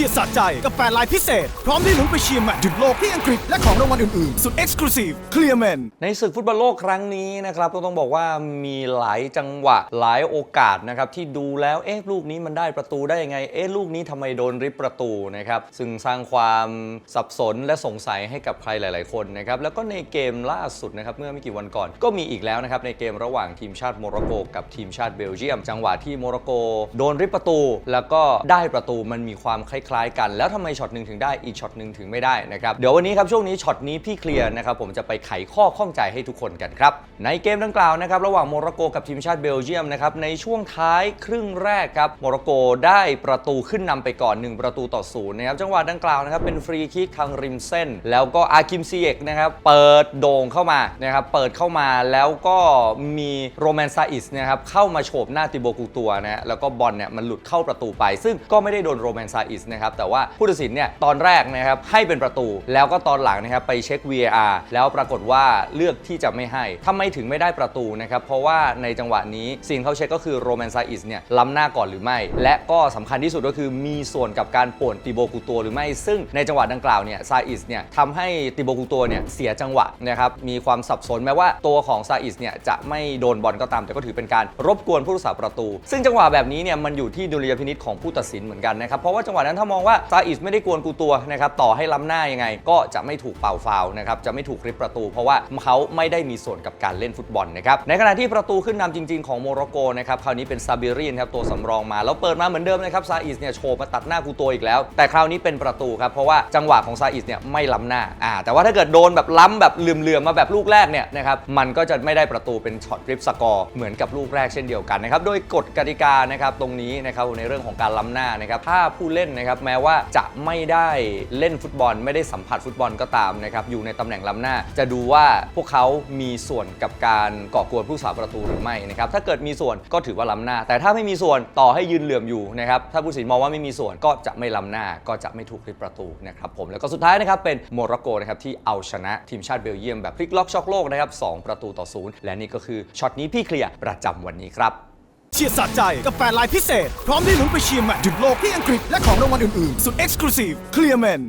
ชียร์สะใจกับแฟนไลน์พิเศษ พร้อมได้ลุ้นไปเชียร์แมตช์หยุดโลกที่อังกฤษและของรางวัลอื่น ๆ สุดเอ็กซ์คลูซีฟเคลียร์แมนในศึกฟุตบอลโลกครั้งนี้นะครับก็ต้องบอกว่ามีหลายจังหวะหลายโอกาสนะครับที่ดูแล้วเอ๊ะลูกนี้มันได้ประตูได้ยังไงเอ๊ะลูกนี้ทำไมโดนริบประตูนะครับซึ่งสร้างความสับสนและสงสัยให้กับใครหลาย ๆ คนนะครับแล้วก็ในเกมล่าสุดนะครับเมื่อไม่กี่วันก่อน ก็มีอีกแล้วนะครับในเกมระหว่างทีมชาติโมร็อกโกกับทีมชาติเบลเยียม จังหวะที่โมร็อกโกโดนริบประตู แล้วก็ได้ประตูมันมีความคล้ายๆ กัน แล้วทำไมช็อตหนึ่งถึงได้อีกช็อตหนึ่งถึงไม่ได้นะครับเดี๋ยววันนี้ครับช่วงนี้ช็อตนี้พี่เคลียร์นะครับผมจะไปไขข้อข้องใจให้ทุกคนกันครับในเกมดังกล่าวนะครับระหว่างโมร็อกโกกับทีมชาติเบลเยียมนะครับในช่วงท้ายครึ่งแรกครับโมร็อกโกได้ประตูขึ้นนำไปก่อน 1 ประตูต่อศูนย์นะครับจังหวะดังกล่าวนะครับเป็นฟรีคิกทางริมเส้น แล้วก็อาคิมซีเอกนะครับเปิดโด่งเข้ามานะครับเปิดเข้ามาแล้วก็มีโรแมนซาอิสนะครับเข้ามาโฉบหน้าติโบกูตัวนะฮะแล้วก็บอลเนี่ยมันหลุดเข้าประตูไป ซึ่งก็ไม่ได้โดนโรแมนซาอิสนะครับแต่ว่าผู้ตัดสินเนี่ยตอนแรกนะครับให้เป็นประตู แล้วก็ตอนหลังนะครับไปเช็ค VAR แล้วปรากฏว่าเลือกที่จะไม่ให้ทำไมถึงไม่ได้ประตูนะครับเพราะว่าในจังหวะนี้สิ่งเขาเช็คก็คือโรแมนซาอิสเนี่ยล้ำหน้าก่อนหรือไม่ และก็สำคัญที่สุดก็คือมีส่วนกับการป่วนติโบกูตัวหรือไม่ ซึ่งในจังหวะดังกล่าวเนี่ยซาอิสเนี่ยทำให้ติโบกูตัวเนี่ยเสียจังหวะนะครับมีความสับสนแม้ว่าตัวของซาอิสเนี่ยจะไม่โดนบอลก็ตาม แต่ก็ถือเป็นการรบกวนผู้รักษาประตู ซึ่งจังหวะแบบนี้เนี่ยมันอยู่ที่ดุลยพินิจของผู้ตัดสินเหมือนกันนะครับเพราะว่าจังหวะนั้นถ้ามองว่าซาอิสไม่ได้กวนกูตัวนะครับต่อให้ล้ำหน้ายังไง ก็จะไม่ถูกเป่าฟาวนะครับจะไม่ถูกริบประตู เพราะว่าเขาไม่ได้มีส่วนกับการเล่นฟุตบอลนะครับในขณะที่ประตูขึ้นนำจริง ๆของโมร็อกโกนะครับคราวนี้เป็นซาบิรีนครับตัวสำรองมาแล้วเปิดมาเหมือนเดิมนะครับซาอิสเนี่ยโฉบมาตัดหน้ากูตัวอีกแล้ว แต่คราวนี้เป็นประตูครับเพราะว่าจังหวะของซาอิสเนี่ยไม่ล้ำหน้าอ่าแต่ว่าถ้าเกิดโดนแบบล้ำแบบเหลื่อมๆมาแบบลูกแรกเนี่ยนะครับมันก็จะไม่ได้ประตูเป็นช็อตริปสกอร์เหมือนกับลูกแรกเช่นเดียวกันนะครับโดยกฎกติกานะครับตรงนี้นะครับในเรื่องของการล้ำหน้านะครับถ้าผู้เล่นนะครับแม้ว่าจะไม่ได้เล่นฟุตบอล ไม่ได้สัมผัสฟุตบอลก็ตามนะครับอยู่ในตำแหน่งล้ำหน้า จะดูว่าพวกเขามีส่วนกับการก่อกวนผู้สาประตูหรือไม่นะครับถ้าเกิดมีส่วนก็ถือว่าล้ำหน้า แต่ถ้าไม่มีส่วนต่อให้ยืนเหลื่อมอยู่นะครับถ้าผู้สินมองว่าไม่มีส่วนก็จะไม่ล้ำหน้าก็จะไม่ถูกริบประตูนะครับผมแล้วก็สุดท้ายนะครับเป็นโมร็อกโกนะครับที่เอาชนะทีมชาติเบลเยียมแบบพลิกล็อกช็อกโลกนะครับสองประตูต่อศูนย์และนี่ก็คือช็อตนี้พี่เคลียร์ประจำวันนี้ครับ เชียร์สะใจกับแฟนไลน์พิเศษ พร้อมได้ลุ้นไปเชียร์แมตช์หยุดโลกที่อังกฤษและของรางวัลอื่น ๆ สุดเอ็กซ์คลูซีฟเคลียร์แมน